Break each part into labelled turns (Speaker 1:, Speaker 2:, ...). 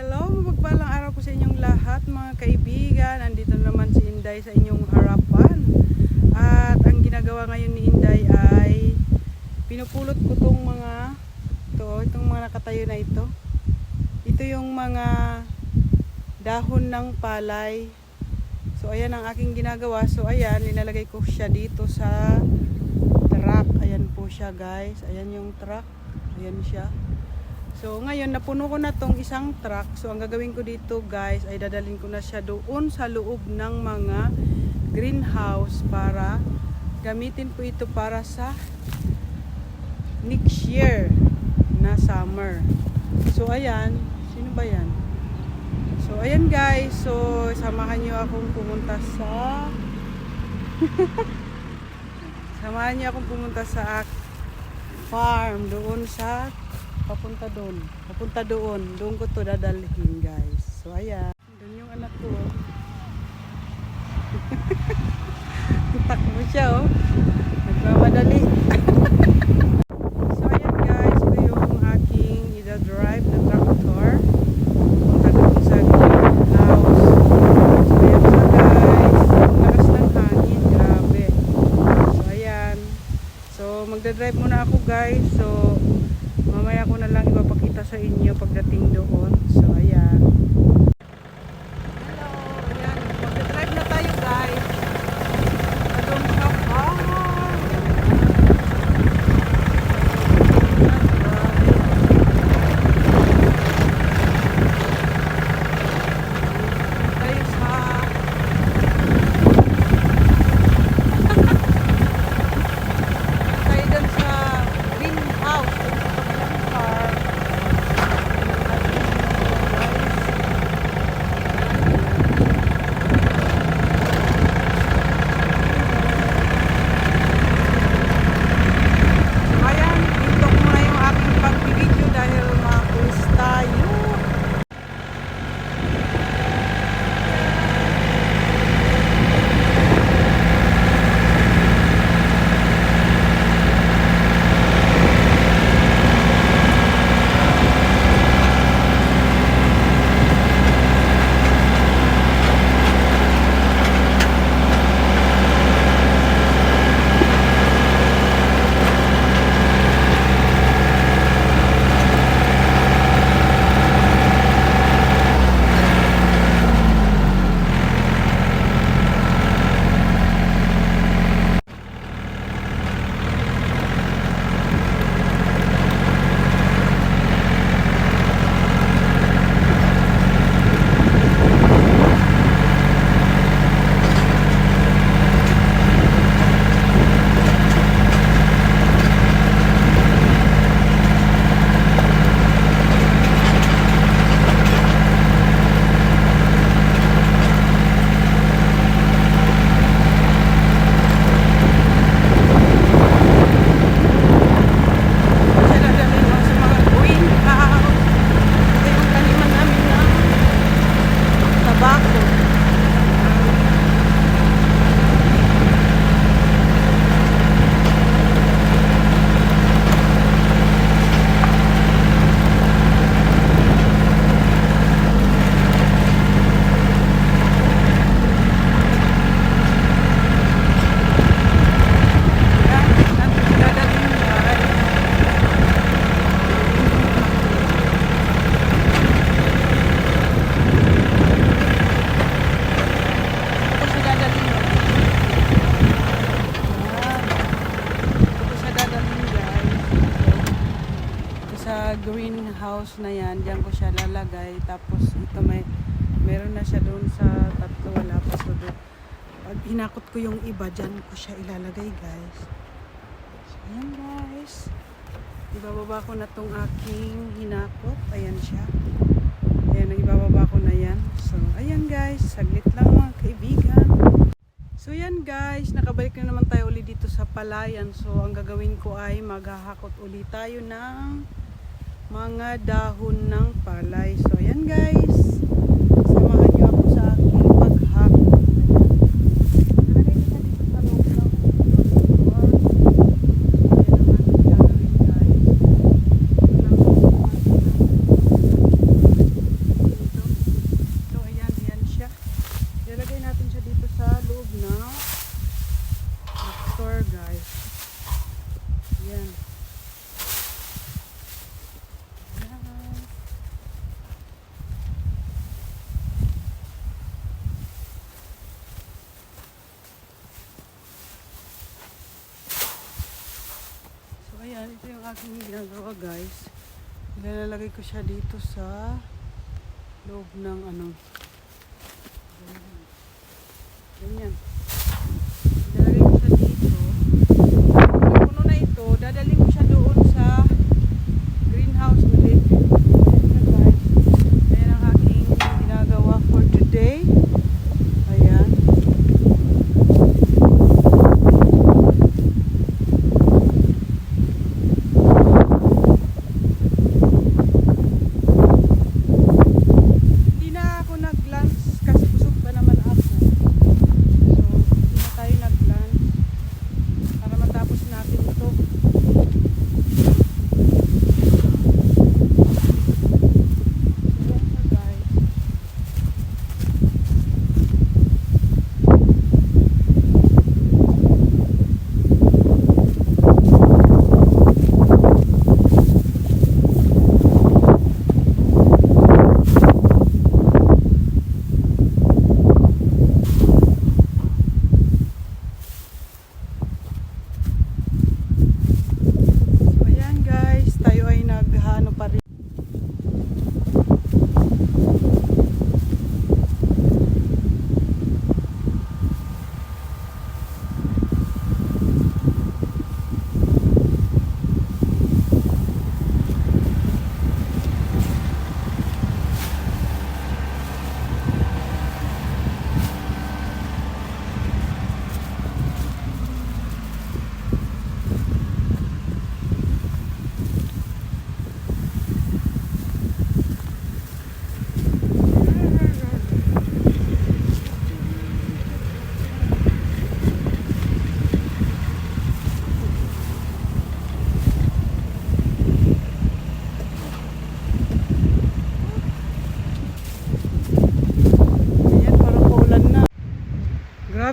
Speaker 1: Hello, mapagpalang araw po sa inyong lahat mga kaibigan. Andito naman si Inday sa inyong harapan. At ang ginagawa ngayon ni Inday ay pinupulot ko tong mga ito, itong mga nakatayo na ito. Ito yung mga dahon ng palay. So ayan ang aking ginagawa. So ayan, nilalagay ko siya dito sa truck. Ayan po siya guys. Ayan yung truck. Ayan siya. So ngayon napuno ko na tong isang truck. So ang gagawin ko dito guys ay dadalhin ko na siya doon sa loob ng mga greenhouse para gamitin po ito para sa next year na summer. So ayan, sino ba yan? So ayan guys, so samahan niyo akong pumunta sa Samahan niyo akong pumunta sa farm doon sa papunta doon. Papunta doon. Doon ko to dadalhin guys. So ayan. Doon yung anak ko. Takbo siya oh. Nagmamadali. so ayan guys. Ito yung aking ida-drive na tractor. Punta doon sa greenhouse. So ayan siya guys. Lakas ng hangin. Grabe. So ayan. So magdadrive muna ako guys. So mamaya ko na lang ipapakita sa inyo pagdating doon. So ayan. Meron na siya doon sa tatlo. Wala pa so doon. Pag hinakot ko yung iba, dyan ko siya ilalagay guys. So ayan guys. Ibababa ko na tong aking hinakot. Ayan siya. Ayan, ibababa ko na yan. So, ayan guys, saglit lang mga kaibigan. So, yan guys, nakabalik na naman tayo ulit dito sa palayan. So, ang gagawin ko ay maghahakot ulit tayo ng mga dahon ng palay. So, ayan guys, samahan niyo ako sa aking paghakot. Nalagay ko na dito sa loob ng farm. Ayan naman ang gagawin guys. Ito lang ang Ayan. Ayan. So ayan, ito yung aking ginagawa guys. Nilalagay ko siya dito sa loob ng ano.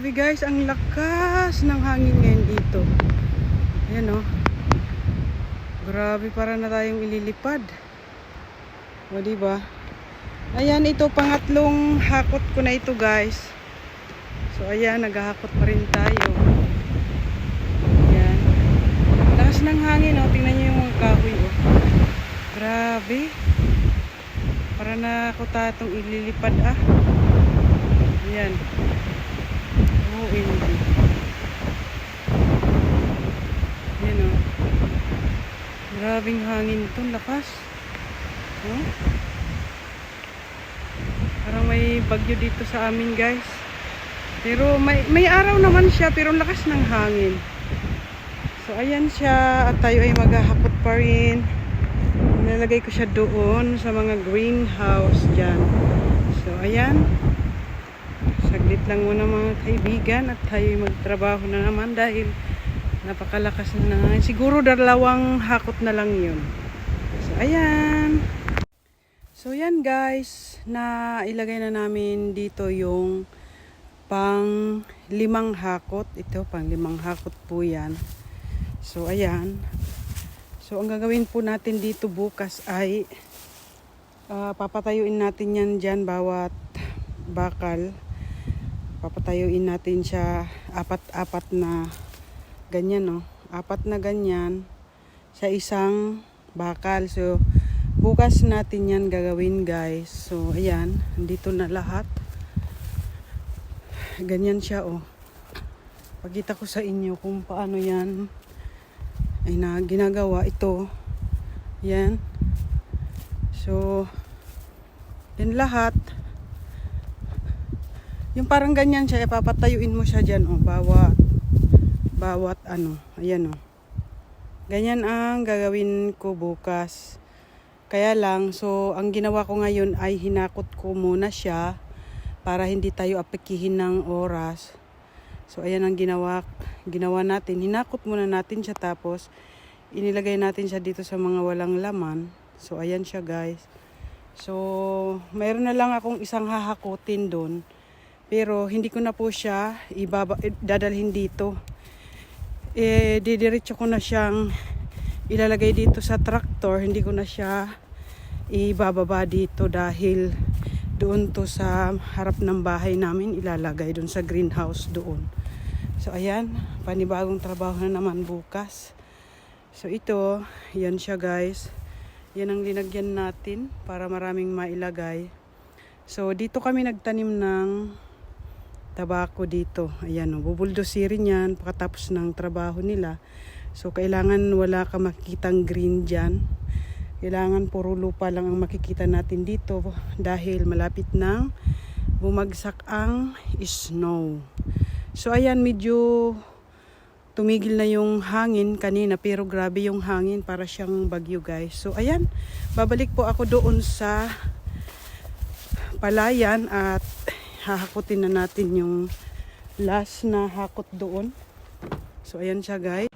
Speaker 1: Grabe guys, ang lakas ng hangin ngayon dito. Ayan oh. Grabe, para na tayong ililipad. O, diba? Ayan, ito, pangatlong hakot ko na ito guys. So, ayan, naghahakot pa rin tayo. Ayan. Lakas ng hangin, oh. Tingnan nyo yung mga kahoy, oh. Grabe. Para na ako tatong ililipad, ah. Ayan. OMG. Ayan, oh. Grabing hangin to, lakas. Oh. Parang may bagyo dito sa amin, guys. Pero may, may araw naman siya, pero lakas ng hangin. So, ayan siya. At tayo ay maghahakot pa rin. Nilalagay ko siya doon sa mga greenhouse dyan. So, ayan. Lang muna mga kaibigan at tayo ay magtrabaho na naman dahil napakalakas na ng Siguro dalawang hakot na lang yun. So, ayan. So, yan guys. Na ilagay na namin dito yung pang limang hakot. Ito, pang limang hakot po yan. So, ayan. So, ang gagawin po natin dito bukas ay ah, papatayuin natin yan dyan bawat bakal. Papatayuin natin siya apat-apat na ganyan, no? Apat na ganyan sa isang bakal. So, bukas natin yan gagawin, guys. So, ayan. Dito na lahat. Ganyan siya, oh. Pagkita ko sa inyo kung paano yan ay na ginagawa ito. Yan. So, yan lahat. Yung parang ganyan siya, ipapatayuin mo siya dyan, oh, bawat, bawat ano, ayan, oh. Ganyan ang gagawin ko bukas. Kaya lang, so, ang ginawa ko ngayon ay hinakot ko muna siya para hindi tayo apekihin ng oras. So, ayan ang ginawa, ginawa natin. Hinakot muna natin siya tapos inilagay natin siya dito sa mga walang laman. So, ayan siya guys. So, mayroon na lang akong isang hahakutin doon. Pero, hindi ko na po siya ibaba, eh, dadalhin dito. eh didiretso ko na siyang ilalagay dito sa tractor hindi ko na siya ibababa dito dahil doon to sa harap ng bahay namin ilalagay doon sa greenhouse doon. So ayan. Panibagong trabaho na naman bukas. So ito. Yan siya guys. Yan ang linagyan natin para maraming mailagay. So dito kami nagtanim ng tabako dito. Ayan, oh, bubuldosirin yan pagkatapos ng trabaho nila. So, kailangan wala ka makikitang green dyan. Kailangan puro lupa lang ang makikita natin dito dahil malapit nang bumagsak ang snow. So, ayan, medyo tumigil na yung hangin kanina pero grabe yung hangin para siyang bagyo guys. So, ayan, babalik po ako doon sa palayan at hahakutin na natin yung last na hakot doon. So, ayan siya guys.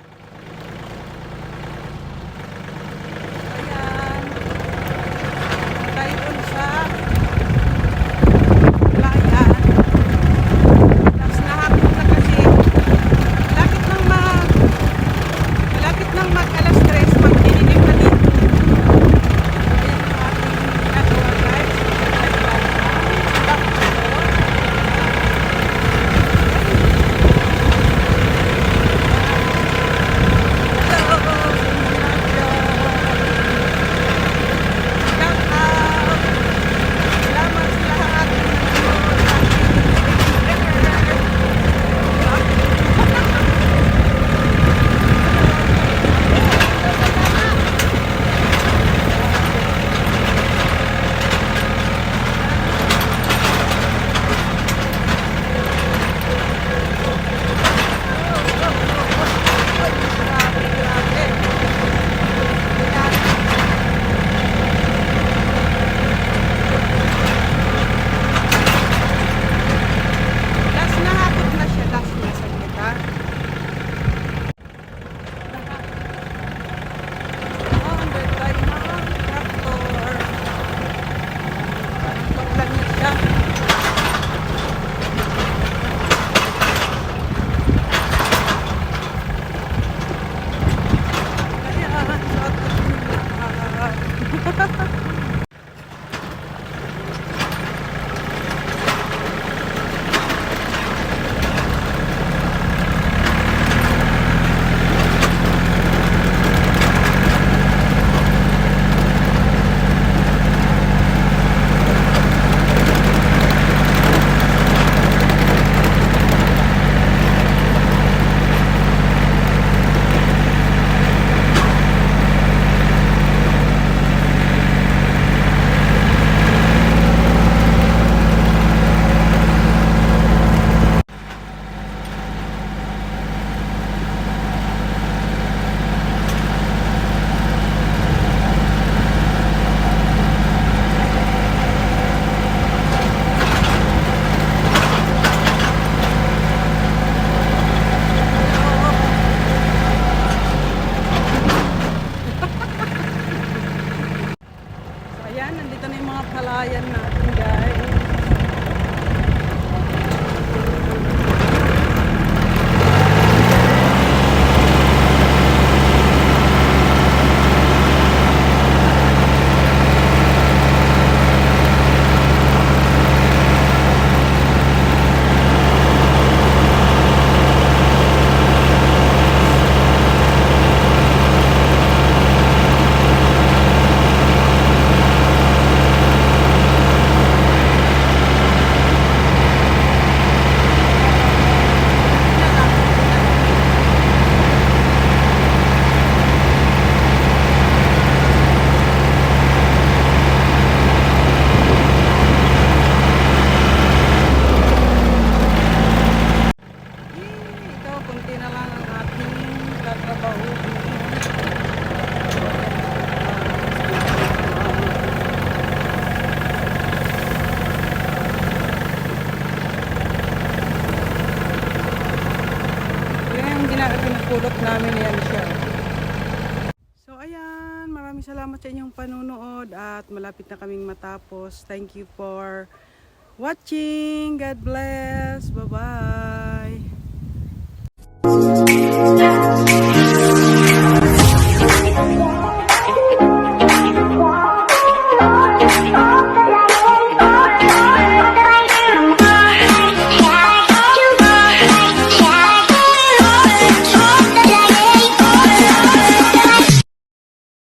Speaker 1: Inyong panunood at malapit na kaming matapos. Thank you for watching. God bless. Bye-bye.